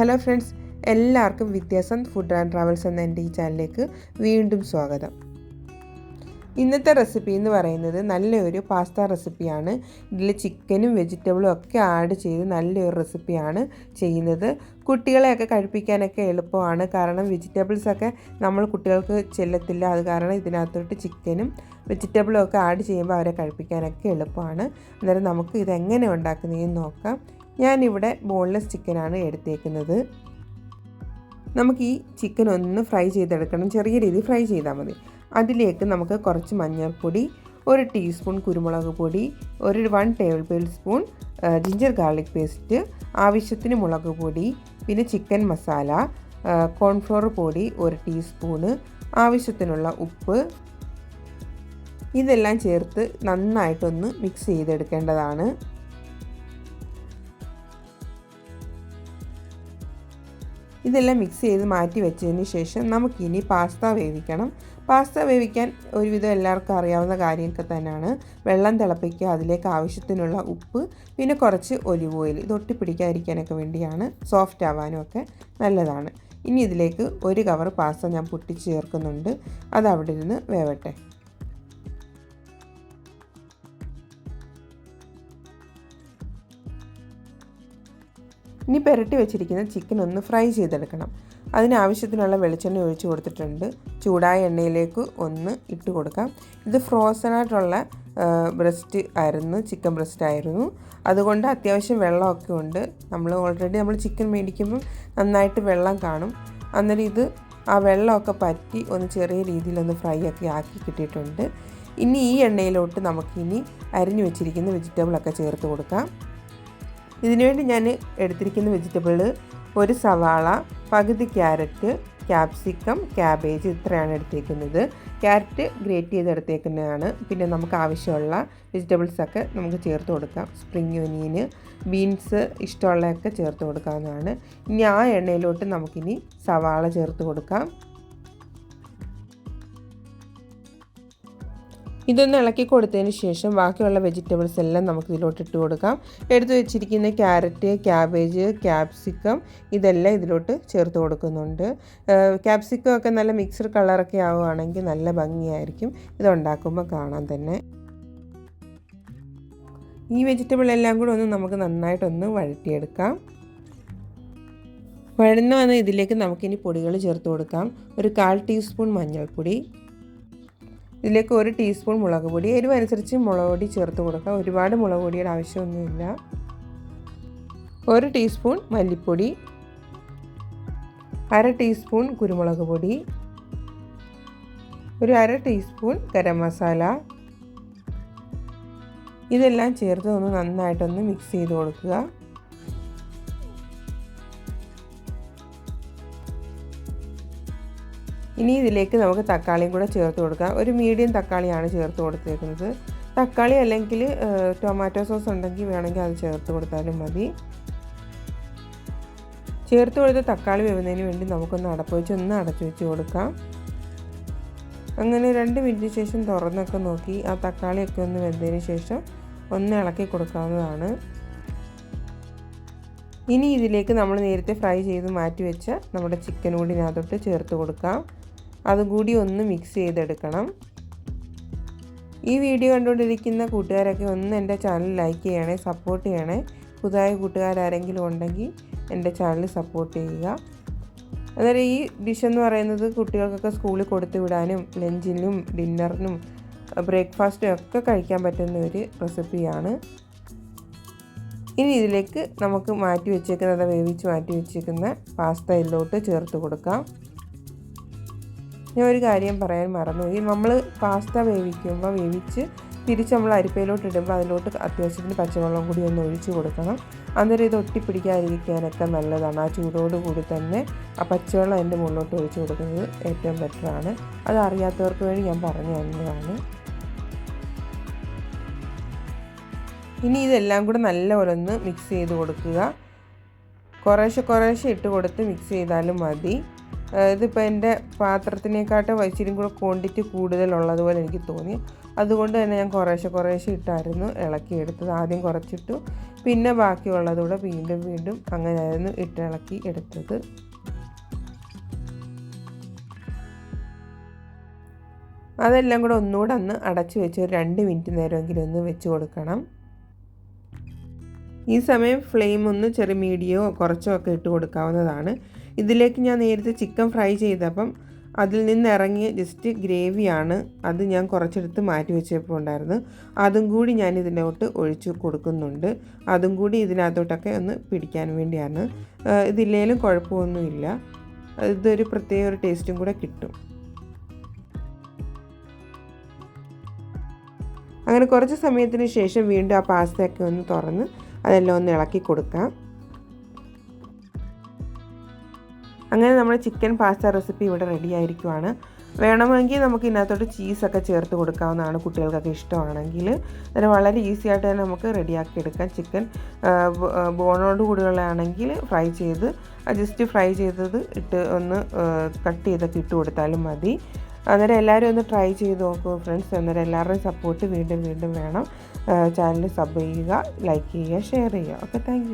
Hello friends എല്ലാവർക്കും വ്യത്യാസം food and travels എന്ന എന്റെ ഈ ചാനലിലേക്ക് വീണ്ടും സ്വാഗതം. ഇന്നത്തെ റെസിപ്പി എന്ന് പറയുന്നത് നല്ലൊരു പാസ്ത റെസിപ്പിയാണ് ഇതിൽ ചിക്കനും വെജിറ്റബിളും ഒക്കെ ആഡ് ചെയ്ത് നല്ലൊരു റെസിപ്പിയാണ് ചെയ്യുന്നത്. കുട്ടികളെയൊക്കെ കഴിപ്പിക്കാനൊക്കെ എളുപ്പമാണ്. കാരണം വെജിറ്റബിൾസൊക്കെ നമ്മൾ കുട്ടികൾക്ക് ചെല്ലത്തില്ല. അത് കാരണം ഇതിനകത്തോട്ട് ചിക്കനും വെജിറ്റബിളും ഒക്കെ ആഡ് ചെയ്യുമ്പോൾ അവരെ കഴിപ്പിക്കാനൊക്കെ എളുപ്പമാണ്. അന്നേരം നമുക്ക് ഇതെങ്ങനെ ഉണ്ടാക്കുന്നതെന്ന് നോക്കാം. ഞാനിവിടെ ബോൺലെസ് ചിക്കനാണ് എടുത്തേക്കുന്നത്. നമുക്ക് ഈ ചിക്കൻ ഒന്ന് ഫ്രൈ ചെയ്തെടുക്കണം. ചെറിയ രീതിയിൽ ഫ്രൈ ചെയ്താൽ മതി. അതിലേക്ക് നമുക്ക് കുറച്ച് മഞ്ഞൾപ്പൊടി ഒരു ടീസ്പൂൺ കുരുമുളക് പൊടി ഒരു one tablespoon ginger garlic paste ആവശ്യത്തിന് മുളക് പൊടി പിന്നെ ചിക്കൻ മസാല കോൺഫ്ലോർ പൊടി ഒരു ടീസ്പൂണ് ആവശ്യത്തിനുള്ള ഉപ്പ്. ഇതെല്ലാം ചേർത്ത് നന്നായിട്ടൊന്ന് മിക്സ് ചെയ്തെടുക്കേണ്ടതാണ്. ഇതെല്ലാം മിക്സ് ചെയ്ത് മാറ്റി വെച്ചതിന് ശേഷം നമുക്കിനി പാസ്ത വേവിക്കണം. പാസ്ത വേവിക്കാൻ ഒരുവിധം എല്ലാവർക്കും അറിയാവുന്ന കാര്യമൊക്കെ തന്നെയാണ്. വെള്ളം തിളപ്പിക്കുക അതിലേക്ക് ആവശ്യത്തിനുള്ള ഉപ്പ് പിന്നെ കുറച്ച് ഒലിവ് ഓയിൽ ഇത് ഒട്ടിപ്പിടിക്കാതിരിക്കാനൊക്കെ വേണ്ടിയാണ്. സോഫ്റ്റ് ആവാനും ഒക്കെ നല്ലതാണ്. ഇനി ഇതിലേക്ക് ഒരു കവർ പാസ്ത ഞാൻ പൊട്ടിച്ച് ചേർക്കുന്നുണ്ട്. അത് അവിടെ ഇരുന്ന് വേവട്ടെ. ഇനി പുരട്ടി വെച്ചിരിക്കുന്ന ചിക്കൻ ഒന്ന് ഫ്രൈ ചെയ്തെടുക്കണം. അതിനാവശ്യത്തിനുള്ള വെളിച്ചെണ്ണ ഒഴിച്ചു കൊടുത്തിട്ടുണ്ട്. ചൂടായ എണ്ണയിലേക്ക് ഒന്ന് ഇട്ട് കൊടുക്കാം. ഇത് ഫ്രോസൺ ആയിട്ടുള്ള ബ്രസ്റ്റ് ആയിരുന്നു ചിക്കൻ ബ്രസ്റ്റ് ആയിരുന്നു. അതുകൊണ്ട് അത്യാവശ്യം വെള്ളമൊക്കെ ഉണ്ട്. നമ്മൾ ഓൾറെഡി നമ്മൾ ചിക്കൻ മേടിക്കുമ്പം നന്നായിട്ട് വെള്ളം കാണും. അന്നേരം ഇത് ആ വെള്ളമൊക്കെ പറ്റി ഒന്ന് ചെറിയ രീതിയിലൊന്ന് ഫ്രൈ ഒക്കെ ആക്കി കിട്ടിയിട്ടുണ്ട്. ഇനി ഈ എണ്ണയിലോട്ട് നമുക്കിനി അരിഞ്ഞു വെച്ചിരിക്കുന്ന വെജിറ്റബിളൊക്കെ ചേർത്ത് കൊടുക്കാം. ഇതിനുവേണ്ടി ഞാൻ എടുത്തിരിക്കുന്ന വെജിറ്റബിൾ ഒരു സവാള പകുതി ക്യാരറ്റ് ക്യാപ്സിക്കം ക്യാബേജ് ഇത്രയാണ് എടുത്തേക്കുന്നത്. ക്യാരറ്റ് ഗ്രേറ്റ് ചെയ്ത് എടുത്തേക്കുന്നതാണ്. പിന്നെ നമുക്ക് ആവശ്യമുള്ള വെജിറ്റബിൾസൊക്കെ നമുക്ക് ചേർത്ത് കൊടുക്കാം. സ്പ്രിങ് ഒനിയന് ബീൻസ് ഇഷ്ടമുള്ളതൊക്കെ ചേർത്ത് കൊടുക്കാവുന്നതാണ്. ഇനി ആ എണ്ണയിലോട്ട് നമുക്കിനി സവാള ചേർത്ത് കൊടുക്കാം. ഇതൊന്ന് ഇളക്കി കൊടുത്തതിന് ശേഷം ബാക്കിയുള്ള വെജിറ്റബിൾസ് എല്ലാം നമുക്ക് ഇതിലോട്ട് ഇട്ട് കൊടുക്കാം. എടുത്തു വെച്ചിരിക്കുന്ന ക്യാരറ്റ് ക്യാബേജ് ക്യാപ്സിക്കം ഇതെല്ലാം ഇതിലോട്ട് ചേർത്ത് കൊടുക്കുന്നുണ്ട്. ക്യാപ്സിക്കം ഒക്കെ നല്ല മിക്സ്ഡ് കളറൊക്കെ ആവുകയാണെങ്കിൽ നല്ല ഭംഗിയായിരിക്കും ഇതുണ്ടാക്കുമ്പോൾ കാണാൻ തന്നെ. ഈ വെജിറ്റബിൾ എല്ലാം കൂടെ ഒന്ന് നമുക്ക് നന്നായിട്ടൊന്ന് വഴറ്റിയെടുക്കാം. വഴന്നു വന്ന ഇതിലേക്ക് നമുക്കിനി പൊടികൾ ചേർത്ത് കൊടുക്കാം. ഒരു കാൽ ടീസ്പൂൺ മഞ്ഞൾപ്പൊടി ഇതിലേക്ക് ഒരു ടീസ്പൂൺ മുളക് പൊടി എരിവനുസരിച്ച് മുളക് പൊടി ചേർത്ത് കൊടുക്കുക. ഒരുപാട് മുളക് പൊടിയുടെ ആവശ്യമൊന്നുമില്ല. ഒരു ടീസ്പൂൺ മല്ലിപ്പൊടി അര ടീസ്പൂൺ കുരുമുളക് പൊടി ഒരു അര ടീസ്പൂൺ ഗരം മസാല. ഇതെല്ലാം ചേർത്ത് ഒന്ന് നന്നായിട്ടൊന്ന് മിക്സ് ചെയ്ത് കൊടുക്കുക. ഇനി ഇതിലേക്ക് നമുക്ക് തക്കാളിയും കൂടെ ചേർത്ത് കൊടുക്കാം. ഒരു മീഡിയം തക്കാളിയാണ് ചേർത്ത് കൊടുത്തേക്കുന്നത്. തക്കാളി അല്ലെങ്കിൽ ടൊമാറ്റോ സോസ് ഉണ്ടെങ്കിൽ വേണമെങ്കിൽ അത് ചേർത്ത് കൊടുത്താലും മതി. ചേർത്ത് കൊടുത്ത തക്കാളി വേവുന്നതിന് വേണ്ടി നമുക്കൊന്ന് അടപ്പ് വെച്ച് ഒന്ന് അടച്ചു വെച്ച് കൊടുക്കാം. അങ്ങനെ രണ്ട് മിനിറ്റിന് ശേഷം തുറന്നൊക്കെ നോക്കി ആ തക്കാളിയൊക്കെ ഒന്ന് വെന്തതിന് ശേഷം ഒന്ന് ഇളക്കി കൊടുക്കാവുന്നതാണ്. ഇനി ഇതിലേക്ക് നമ്മൾ നേരത്തെ ഫ്രൈ ചെയ്ത് മാറ്റി വെച്ച നമ്മുടെ ചിക്കൻ കൂടി ചേർത്ത് കൊടുക്കാം. അതും കൂടി ഒന്ന് മിക്സ് ചെയ്തെടുക്കണം. ഈ വീഡിയോ കണ്ടുകൊണ്ടിരിക്കുന്ന കൂട്ടുകാരൊക്കെ ഒന്ന് എന്റെ ചാനൽ ലൈക്ക് ചെയ്യണേ സപ്പോർട്ട് ചെയ്യണേ. പുതിയ കൂട്ടുകാരാരെങ്കിലും ഉണ്ടെങ്കിൽ എന്റെ ചാനൽ സപ്പോർട്ട് ചെയ്യുക. അന്നേരം ഈ ഡിഷ് എന്ന് പറയുന്നത് കുട്ടികൾക്കൊക്കെ സ്കൂളിൽ കൊടുത്തു വിടാനും ലഞ്ചിനും ഡിന്നറിനും ബ്രേക്ക്ഫാസ്റ്റും ഒക്കെ കഴിക്കാൻ പറ്റുന്ന ഒരു റെസിപ്പിയാണ് ഇനി ഇതിലേക്ക് നമുക്ക് മാറ്റി വെച്ചേക്കുന്നത് വേവിച്ച് മാറ്റി വെച്ചേക്കുന്ന പാസ്ത ഇതിലോട്ട് ചേർത്ത് കൊടുക്കാം. ഞാൻ ഒരു കാര്യം പറയാൻ മറന്നു. ഈ നമ്മൾ പാസ്ത വേവിക്കുമ്പോൾ വേവിച്ച് തിരിച്ച് നമ്മൾ അരിപ്പയിലോട്ട് ഇടുമ്പോൾ അതിലോട്ട് അത്യാവശ്യത്തിന് പച്ചവെള്ളം കൂടി ഒന്ന് ഒഴിച്ച് കൊടുക്കണം. അന്നേരം ഇത് ഒട്ടിപ്പിടിക്കാതിരിക്കാനൊക്കെ നല്ലതാണ്. ആ ചൂടോട് കൂടി തന്നെ ആ പച്ചവെള്ളം അതിന്റെ മുകളിലോട്ട് ഒഴിച്ച് കൊടുക്കുന്നത് ഏറ്റവും ബെറ്ററാണ് അത് അറിയാത്തവർക്ക് വേണ്ടി ഞാൻ പറഞ്ഞു തന്നതാണ്. ഇനി ഇതെല്ലാം കൂടെ നല്ലപോലെ ഒന്ന് മിക്സ് ചെയ്ത് കൊടുക്കുക. കുറേശ്ശെ കുറേശ്ശെ ഇട്ട് കൊടുത്ത് മിക്സ് ചെയ്താലും മതി. ഇതിപ്പോൾ എന്റെ പാത്രത്തിനേക്കാട്ട് ഇച്ചിരി കൂടെ ക്വാണ്ടിറ്റി കൂടുതലുള്ളതുപോലെ എനിക്ക് തോന്നി. അതുകൊണ്ട് തന്നെ ഞാൻ കുറേശ്ശെ കുറേശ്ശെ ഇട്ടായിരുന്നു ഇളക്കി ഇളക്കിയെടുത്തത് ആദ്യം കുറച്ചിട്ടു പിന്നെ ബാക്കിയുള്ളതുകൂടെ വീണ്ടും വീണ്ടും അങ്ങനെയായിരുന്നു ഇട്ടിളക്കി എടുത്തത്. അതെല്ലാം കൂടെ ഒന്നുകൂടെ ഒന്ന് അടച്ചു വെച്ച് ഒരു രണ്ട് മിനിറ്റ് നേരമെങ്കിലും ഒന്ന് വെച്ച് കൊടുക്കണം. ഈ സമയം ഫ്ലെയിം ഒന്ന് ചെറിയ മീഡിയമോ കുറച്ചോ ഒക്കെ ഇട്ട് കൊടുക്കാവുന്നതാണ്. ഇതിലേക്ക് ഞാൻ നേരത്തെ ചിക്കൻ ഫ്രൈ ചെയ്തപ്പം അതിൽ നിന്ന് ഇറങ്ങിയ ജസ്റ്റ് ഗ്രേവിയാണ് അത് ഞാൻ കുറച്ചെടുത്ത് മാറ്റി വെച്ചപ്പോൾ ഉണ്ടായിരുന്നു. അതും കൂടി ഞാൻ ഇതിനകത്ത് ഒഴിച്ച് കൊടുക്കുന്നുണ്ട്. അതും കൂടി ഇതിനകത്തോട്ടൊക്കെ ഒന്ന് പിടിക്കാൻ വേണ്ടിയാണ്. ഇതില്ലേലും കുഴപ്പമൊന്നുമില്ല. ഇതൊരു പ്രത്യേക ഒരു ടേസ്റ്റും കൂടെ കിട്ടും. അങ്ങനെ കുറച്ച് സമയത്തിന് ശേഷം വീണ്ടും ആ പാസ്തയൊക്കെ ഒന്ന് തുറന്ന് അതെല്ലാം ഒന്ന് ഇളക്കി കൊടുക്കാം. അങ്ങനെ നമ്മുടെ ചിക്കൻ പാസ്ത റെസിപ്പി ഇവിടെ റെഡി ആയിരിക്കുവാണ്. വേണമെങ്കിൽ നമുക്ക് ഇതിനകത്തോട്ട് ചീസൊക്കെ ചേർത്ത് കൊടുക്കാവുന്നതാണ് കുട്ടികൾക്കൊക്കെ ഇഷ്ടമാണെങ്കിൽ. അതിന് വളരെ ഈസി ആയിട്ട് തന്നെ നമുക്ക് റെഡിയാക്കി എടുക്കാം. ചിക്കൻ ബോണോട് കൂടിയുള്ളതാണെങ്കിൽ ഫ്രൈ ചെയ്ത് ജസ്റ്റ് ഫ്രൈ ചെയ്തത് ഇട്ട് ഒന്ന് കട്ട് ചെയ്തൊക്കെ ഇട്ട് കൊടുത്താലും മതി. അന്നേരം എല്ലാവരും ഒന്ന് ട്രൈ ചെയ്ത് നോക്കൂ ഫ്രണ്ട്സ് അന്നേരം എല്ലാവരുടെയും സപ്പോർട്ട് വീണ്ടും വീണ്ടും വേണം. ചാനൽ സബ് ചെയ്യുക ലൈക്ക് ചെയ്യുക ഷെയർ ചെയ്യുക. Okay thank